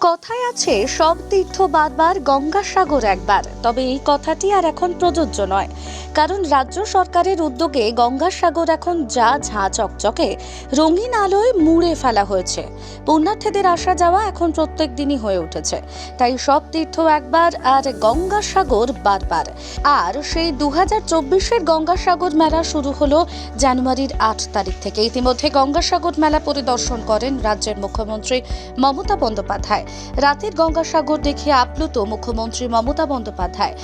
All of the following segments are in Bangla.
কথায় আছে, সব তীর্থ বারবার গঙ্গাসাগর একবার। তবে এই কথাটি আর এখন প্রযোজ্য নয়। কারণ রাজ্য সরকারের উদ্যোগে গঙ্গাসাগর এখন যা ঝাঁ চকচকে, রঙিন আলোয় মুড়ে ফেলা হয়েছে। পুণ্যার্থীদের আসা যাওয়া এখন প্রত্যেক দিনই হয়ে উঠেছে। তাই সব তীর্থ একবার আর গঙ্গাসাগর বারবার। আর সেই দু হাজার চব্বিশের গঙ্গাসাগর মেলা শুরু হলো জানুয়ারির আট তারিখ থেকে। ইতিমধ্যে গঙ্গাসাগর মেলা পরিদর্শন করেন রাজ্যের মুখ্যমন্ত্রী মমতা বন্দ্যোপাধ্যায়। রাতের গঙ্গাসাগর দেখে আপ্লুত মুখ্যমন্ত্রী মমতা বন্দ্যোপাধ্যায়।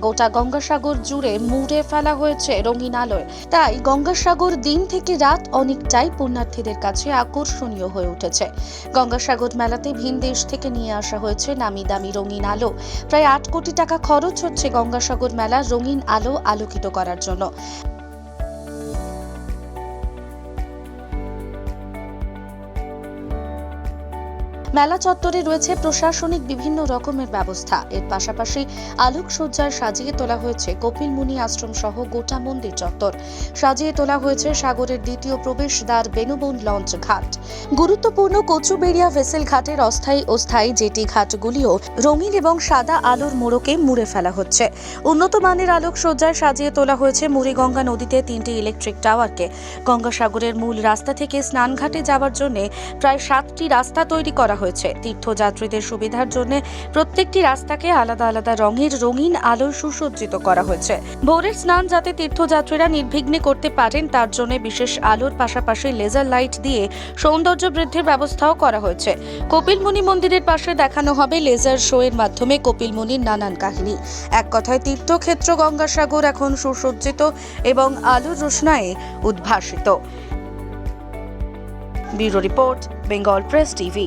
গোটা গঙ্গাসাগর জুড়ে মুড়ে ফেলা হয়েছে রঙিন আলোয়। তাই গঙ্গাসাগর দিন থেকে রাত অনেকটাই পুণ্যার্থীদের কাছে আকর্ষণীয় হয়ে উঠেছে। গঙ্গাসাগর মেলাতে ভিন দেশ থেকে নিয়ে আসা হয়েছে নামি দামি রঙিন আলো। প্রায় আট কোটি টাকা খরচ হচ্ছে গঙ্গাসাগর মেলা রঙিন আলো আলোকিত করার জন্য। মেলা চত্বরে রয়েছে প্রশাসনিক বিভিন্ন রকমের ব্যবস্থা। এর পাশাপাশি আলোকসজ্জায় সাজিয়ে তোলা হয়েছে কপিল মুনি আশ্রম সহ গোটা মন্দির চত্বর। সাজিয়ে তোলা হয়েছে সাগরের দ্বিতীয় প্রবেশদ্বার বেনুবন লঞ্চ ঘাট। গুরুত্বপূর্ণ কচুবেড়িয়া ভেসেল ঘাটের অস্থায়ী ও স্থায়ী জেটি ঘাটগুলিও রঙিন এবং সাদা আলোর মোড়কে মুড়ে ফেলা হচ্ছে। উন্নত মানের আলোকসজ্জায় সাজিয়ে তোলা হয়েছে মুড়িগঙ্গা নদীতে তিনটি ইলেকট্রিক টাওয়ারকে। গঙ্গাসাগরের মূল রাস্তা থেকে স্নানঘাটে যাওয়ার জন্য প্রায় সাতটি রাস্তা তৈরি করা হয়েছে। তীর্থযাত্রীদের সুবিধার জন্য প্রত্যেকটি রাস্তাকে আলাদা আলাদা রঙের রঙিন আলো সুসজ্জিত করা হয়েছে। ভোরের স্নান যাতে তীর্থযাত্রীরা নির্বিঘ্নে করতে পারেন, তার জন্য বিশেষ আলোর পাশাপাশি লেজার লাইট দিয়ে সৌন্দর্য বৃদ্ধির ব্যবস্থাও করা হয়েছে। কপিলমুনি মন্দিরের পাশে দেখানো হবে লেজার শো এর মাধ্যমে কপিলমুনির নানান কাহিনী। এক কথায় তীর্থক্ষেত্র গঙ্গাসাগর এখন সুসজ্জিত এবং আলোর রোশনায়ে উদ্ভাসিত। Bureau report, Bengal press TV.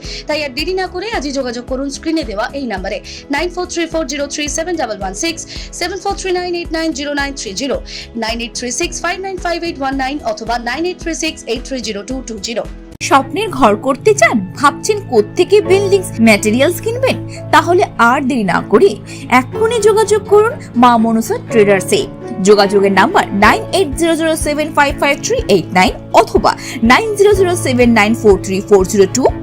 তাই আর দেরি না করে আজই যোগাযোগ করুন স্ক্রিনে দেওয়া এই নাম্বারে। Nine four three four zero three seven double one six, seven four three nine eight nine zero nine three zero, nine eight three six five nine five eight one nine অথবা nine eight three six eight three zero two two zero. স্বপ্নের ঘর করতে চান, ভাবছেন কোত্থেকে বিল্ডিংস ম্যাটেরিয়ালস কিনবেন? তাহলে আর দেরি না করে এক্ষুনি যোগাযোগ করুন মা মনসা ট্রেডার্সে যোগাযোগের number nine eight zero zero seven five five three eight nine অথবা nine zero zero seven nine four three four zero two